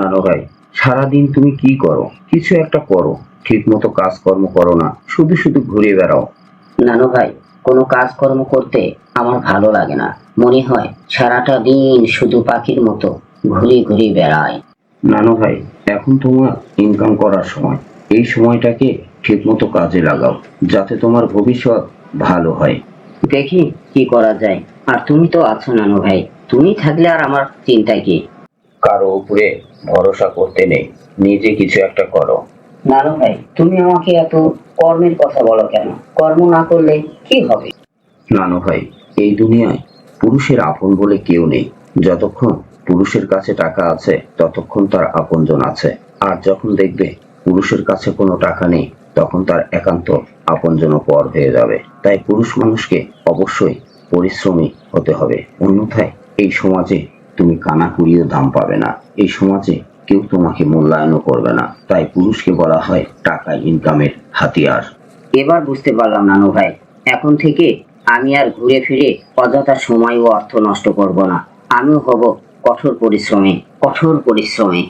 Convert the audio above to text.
নানু ভাই সারাদিন তুমি কি করো? কিছু একটা করো। ঠিক মতো কাজকর্ম করো না। শুধু শুধু ঘুরে বেড়াও। নানু ভাই কোনো কাজকর্ম করতে আমার ভালো লাগে না। মনে হয় সারাটা দিন শুধু পাখির মতো ঘুরে ঘুরে বেড়ায়। নানু ভাই এখন তোমার ইনকাম করার সময়। এই সময়টাকে ঠিক মতো কাজে লাগাও যাতে তোমার ভবিষ্যৎ ভালো হয়। দেখি কি করা যায়। আর তুমি তো আছো নানু ভাই। তুমি থাকলে আর আমার চিন্তা কি? কারও উপরে ভরসা করতে নেই। নিজে কিছু একটা করো। নানু ভাই তুমি আমাকে এত কর্মের কথা বলো কেন? কর্ম না করলে কি হবে? নানু ভাই এই দুনিয়ায় পুরুষের আপন বলে কেউ নেই। যতক্ষণ পুরুষের কাছে টাকা আছে ততক্ষণ তার আপনজন আছে। আর যখন দেখবে পুরুষের কাছে কোনো টাকা নেই তখন তার একান্ত আপনজন পর হয়ে যাবে। তাই পুরুষ মানুষকে অবশ্যই পরিশ্রমী হতে হবে। অন্যথায় এই সমাজে তুমি কানা কুড়িয়ে দাম পাবে না। এই সমাজে কেউ তোমাকে মূল্যায়নও করবে না। তাই পুরুষকে বলা হয় টাকা ইনকামের হাতিয়ার। এবার বুঝতে পারলাম নানু ভাই, এখন থেকে আমি আর ঘুরে ফিরে অযথা সময় ও অর্থ নষ্ট করব না। আমিও হব কঠোর পরিশ্রমে, কঠোর পরিশ্রমী।